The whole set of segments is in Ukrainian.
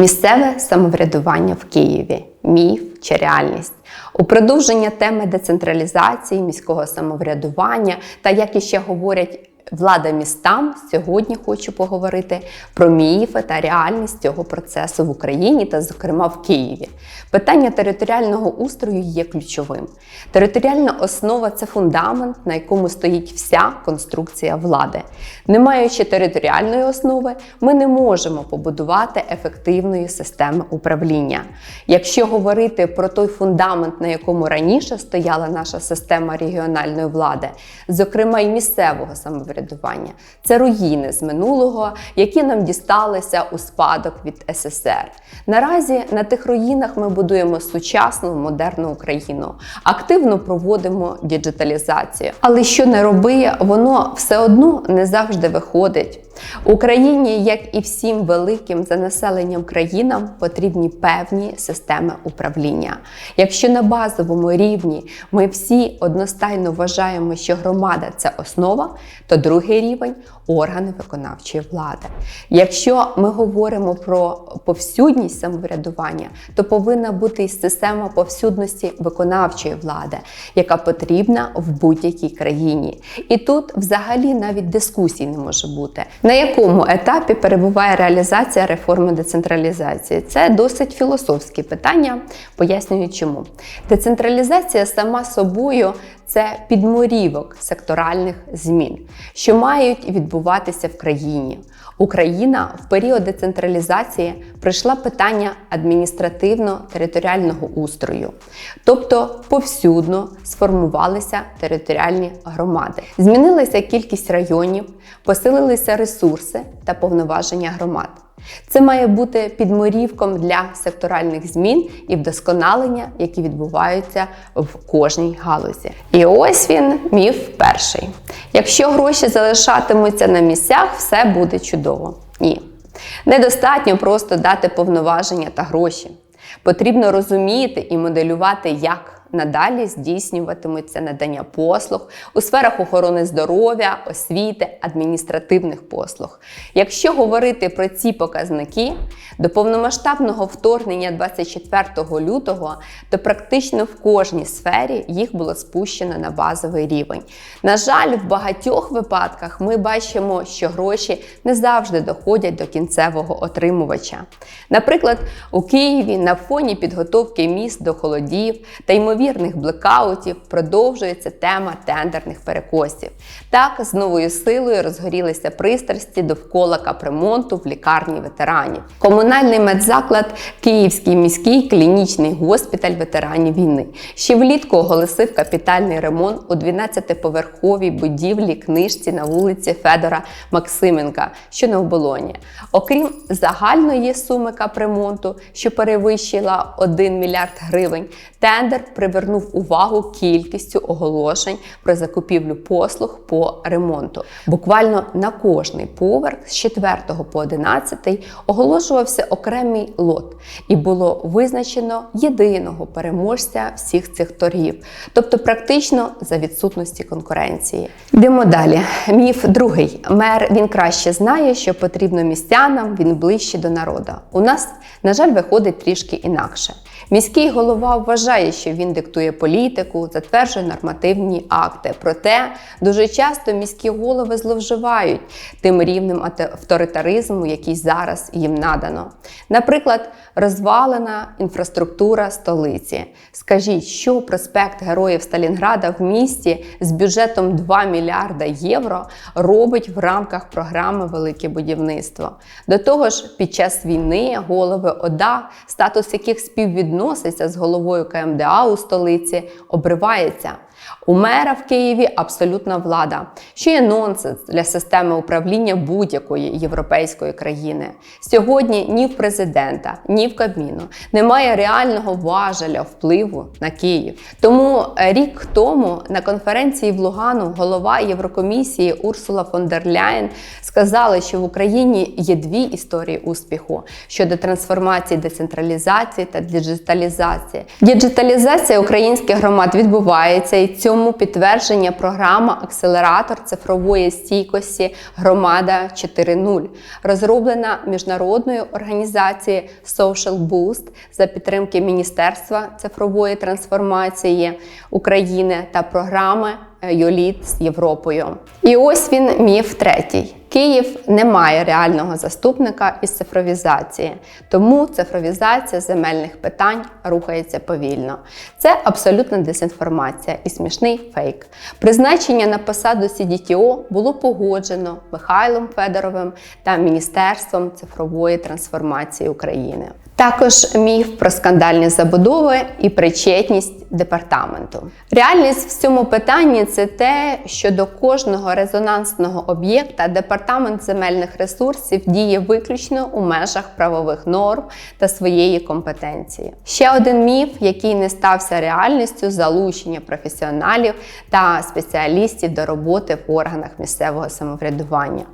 Місцеве самоврядування в Києві міф чи реальність. У продовження теми децентралізації, міського самоврядування та як іще говорять. Влада містам сьогодні хочу поговорити про міфи та реальність цього процесу в Україні та, зокрема, в Києві. Питання територіального устрою є ключовим. Територіальна основа це фундамент, на якому стоїть вся конструкція влади. Не маючи територіальної основи, ми не можемо побудувати ефективної системи управління. Якщо говорити про той фундамент, на якому раніше стояла наша система регіональної влади, зокрема і місцевого самоврядування, це руїни з минулого, які нам дісталися у спадок від СССР. Наразі на тих руїнах ми будуємо сучасну модерну Україну, активно проводимо діджиталізацію. Але що не роби, воно все одно не завжди виходить. Україні, як і всім великим за населенням країнам, потрібні певні системи управління. Якщо на базовому рівні ми всі одностайно вважаємо, що громада це основа, то другий рівень органи виконавчої влади. Якщо ми говоримо про повсюдність самоврядування, то повинна бути і система повсюдності виконавчої влади, яка потрібна в будь-якій країні. І тут взагалі навіть дискусій не може бути. На якому етапі перебуває реалізація реформи децентралізації? Це досить філософські питання. Пояснюю, чому децентралізація сама собою це підморівок секторальних змін, що мають відбуватися в країні. Україна в період децентралізації прийшла питання адміністративно-територіального устрою, тобто повсюдно сформувалися територіальні громади. Змінилася кількість районів, посилилися ресурси та повноваження громад. Це має бути підморівком для секторальних змін і вдосконалення, які відбуваються в кожній галузі. І ось він, міф перший. Якщо гроші залишатимуться на місцях, все буде чудово. Ні. Недостатньо просто дати повноваження та гроші. Потрібно розуміти і моделювати, як надалі здійснюватиметься надання послуг у сферах охорони здоров'я, освіти, адміністративних послуг. Якщо говорити про ці показники, до повномасштабного вторгнення 24 лютого, то практично в кожній сфері їх було спущено на базовий рівень. На жаль, в багатьох випадках ми бачимо, що гроші не завжди доходять до кінцевого отримувача. Наприклад, у Києві на фоні підготовки міст до холодів та ймовірно ймовірних блекаутів продовжується тема тендерних перекосів. Так, з новою силою розгорілися пристрасті довкола капремонту в лікарні ветеранів. Комунальний медзаклад Київський міський клінічний госпіталь ветеранів війни. Ще влітку оголосив капітальний ремонт у 12-поверховій будівлі книжці на вулиці Федора Максименка, що на оболоні. Окрім загальної суми капремонту, що перевищила 1 мільярд гривень, тендер привернув увагу кількістю оголошень про закупівлю послуг по ремонту. Буквально на кожний поверх з 4 по 11 оголошувався окремий лот, і було визначено єдиного переможця всіх цих торгів, тобто практично за відсутності конкуренції. Йдемо далі. Міф другий. Мер він краще знає, що потрібно містянам, він ближче до народу. У нас, на жаль, виходить трішки інакше. Міський голова вважає, що він диктує політику, затверджує нормативні акти. Проте дуже часто міські голови зловживають тим рівнем авторитаризму, який зараз їм надано. Наприклад, розвалена інфраструктура столиці. Скажіть, що проспект Героїв Сталінграда в місті з бюджетом 2 мільярда євро робить в рамках програми Велике будівництво. До того ж, під час війни голови ОДА, статус яких співвідноситься з головою КМДА у столиці, обривається. У мера в Києві абсолютна влада, що є нонсенс для системи управління будь-якої європейської країни. Сьогодні ні в президента, ні в Кабміну немає реального важеля впливу на Київ. Тому рік тому на конференції в Лугану голова Єврокомісії Урсула фон дер Ляєн сказала, що в Україні є дві історії успіху щодо трансформації, децентралізації та діджиталізації. Діджиталізація українських громад відбувається і цьому підтвердження програма Акселератор цифрової стійкості Громада 4.0, розроблена міжнародною організацією Social Boost за підтримки Міністерства цифрової трансформації України та програми Йоліт з Європою. І ось він міф третій. Київ не має реального заступника із цифровізації, тому цифровізація земельних питань рухається повільно. Це абсолютна дезінформація і смішний фейк. Призначення на посаду CDTO було погоджено Михайлом Федоровим та Міністерством цифрової трансформації України. Також міф про скандальні забудови і причетність департаменту. Реальність в цьому питанні це те, що до кожного резонансного об'єкта департамент земельних ресурсів діє виключно у межах правових норм та своєї компетенції. Ще один міф, який не стався реальністю, залучення професіоналів та спеціалістів до роботи в органах місцевого самоврядування.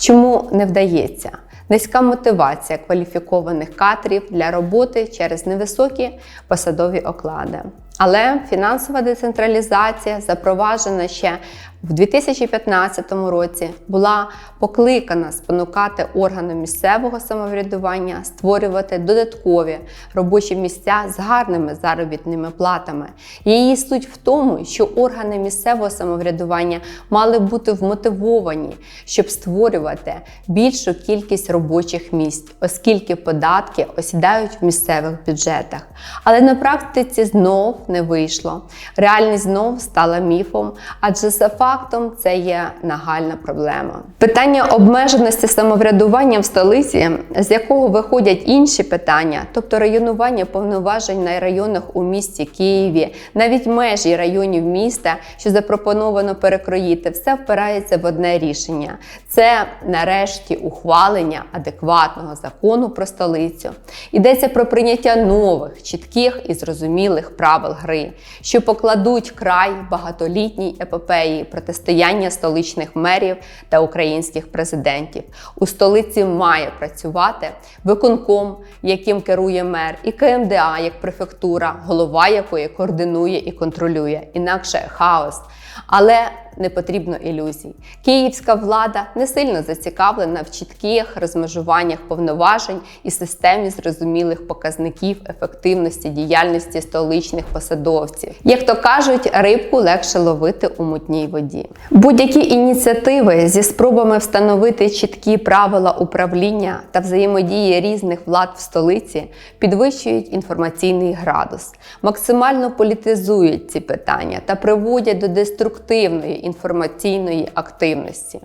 Чому не вдається? Низька мотивація кваліфікованих кадрів для роботи через невисокі посадові оклади. Але фінансова децентралізація, запроваджена ще в 2015 році, була покликана спонукати органи місцевого самоврядування створювати додаткові робочі місця з гарними заробітними платами. Її суть в тому, що органи місцевого самоврядування мали бути вмотивовані, щоб створювати більшу кількість робочих місць, оскільки податки осідають в місцевих бюджетах. Але на практиці знов не вийшло. Реальність знов стала міфом, адже за фактом це є нагальна проблема. Питання обмеженості самоврядування в столиці, з якого виходять інші питання, тобто районування повноважень на районах у місті Києві, навіть межі районів міста, що запропоновано перекроїти, все впирається в одне рішення: це нарешті ухвалення адекватного закону про столицю. Йдеться про прийняття нових, чітких і зрозумілих правил гри, що покладуть край багатолітній епопеї протистояння столичних мерів та українських президентів. У столиці має працювати виконком, яким керує мер, і КМДА як префектура, голова якої координує і контролює, інакше хаос. Але не потрібно ілюзій. Київська влада не сильно зацікавлена в чітких розмежуваннях повноважень і системі зрозумілих показників ефективності діяльності столичних посадовців. Як то кажуть, рибку легше ловити у мутній воді. Будь-які ініціативи зі спробами встановити чіткі правила управління та взаємодії різних влад в столиці підвищують інформаційний градус, максимально політизують ці питання та приводять до деструктивної інформаційної активності.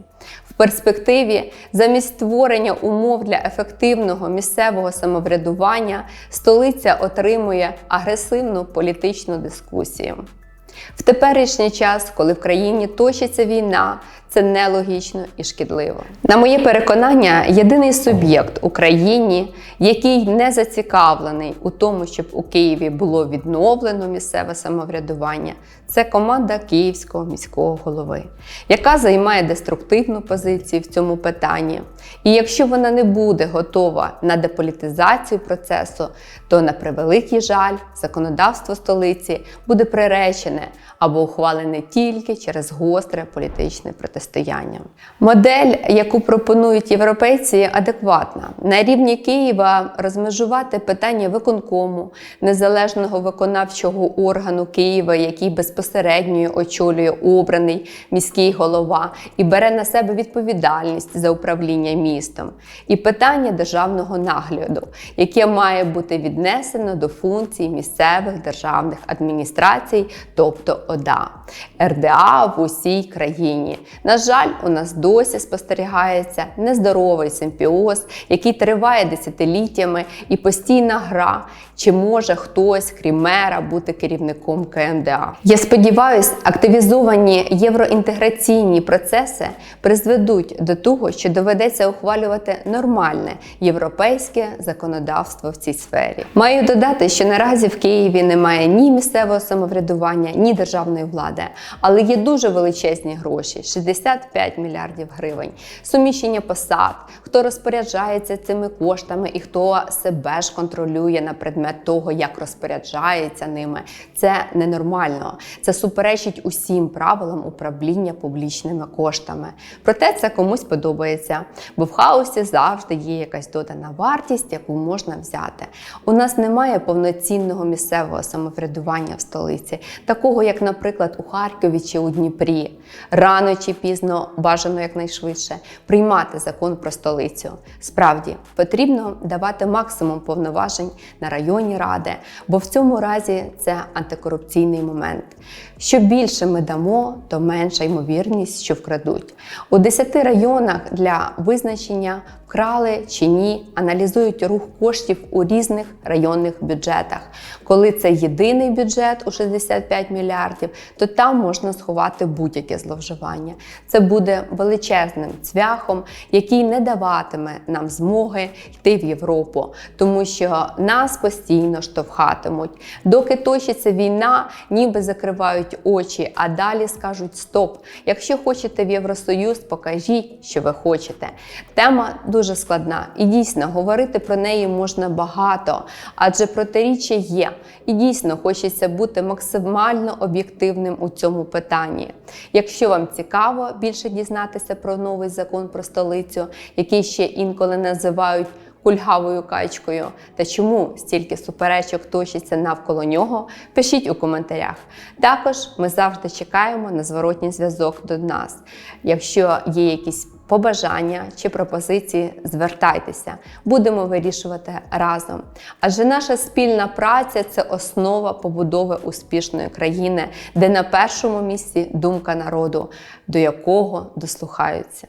В перспективі, замість створення умов для ефективного місцевого самоврядування, столиця отримує агресивну політичну дискусію. В теперішній час, коли в країні точиться війна, це нелогічно і шкідливо. На моє переконання, єдиний суб'єкт у країні, який не зацікавлений у тому, щоб у Києві було відновлено місцеве самоврядування, це команда Київського міського голови, яка займає деструктивну позицію в цьому питанні. І якщо вона не буде готова на деполітизацію процесу, то на превеликий жаль, законодавство столиці буде приречене або ухвалене тільки через гостре політичне протистояння. Модель, яку пропонують європейці, адекватна. На рівні Києва розмежувати питання виконкому, незалежного виконавчого органу Києва, який безпосередньо очолює обраний міський голова і бере на себе відповідальність за управління містом, і питання державного нагляду, яке має бути віднесено до функцій місцевих державних адміністрацій, тобто ОДА, РДА в усій країні. На жаль, у нас досі спостерігається нездоровий симпіоз, який триває десятиліттями і постійна гра, чи може хтось, крім мера, бути керівником КМДА. Я сподіваюся, активізовані євроінтеграційні процеси призведуть до того, що доведеться ухвалювати нормальне європейське законодавство в цій сфері. Маю додати, що наразі в Києві немає ні місцевого самоврядування, ні державної влади, але є дуже величезні гроші 65 мільярдів гривень, суміщення посад, хто розпоряджається цими коштами і хто себе ж контролює на предмет того, як розпоряджається ними. Це ненормально. Це суперечить усім правилам управління публічними коштами. Проте це комусь подобається, бо в хаосі завжди є якась додана вартість, яку можна взяти. У нас немає повноцінного місцевого самоврядування в столиці, такого як, наприклад, у Харкові чи у Дніпрі. Рано чи пізно бажано якнайшвидше приймати закон про столицю. Справді потрібно давати максимум повноважень на районні ради, бо в цьому разі це антикорупційний момент. Що більше ми дамо, то менша ймовірність, що вкрадуть. У 10 районах для визначення вкрали чи ні, аналізують рух коштів у різних районних бюджетах. Коли це єдиний бюджет у 65 мільярдів, то там можна сховати будь-яке зловживання. Це буде величезним цвяхом, який не даватиме нам змоги йти в Європу, тому що нас постійно штовхатимуть. Доки точиться війна, ніби закривають очі, а далі скажуть стоп. Якщо хочете в Євросоюз, покажіть, що ви хочете. Тема дуже складна, і дійсно говорити про неї можна багато, адже протиріччя є. І дійсно хочеться бути максимально об'єктивним у цьому питанні. Якщо вам більше дізнатися про новий закон про столицю, який ще інколи називають кульгавою качкою, та чому стільки суперечок точиться навколо нього, пишіть у коментарях. Також ми завжди чекаємо на зворотній зв'язок до нас. Якщо є якісь побажання чи пропозиції, звертайтеся, будемо вирішувати разом. Адже наша спільна праця це основа побудови успішної країни, де на першому місці думка народу, до якого дослухаються.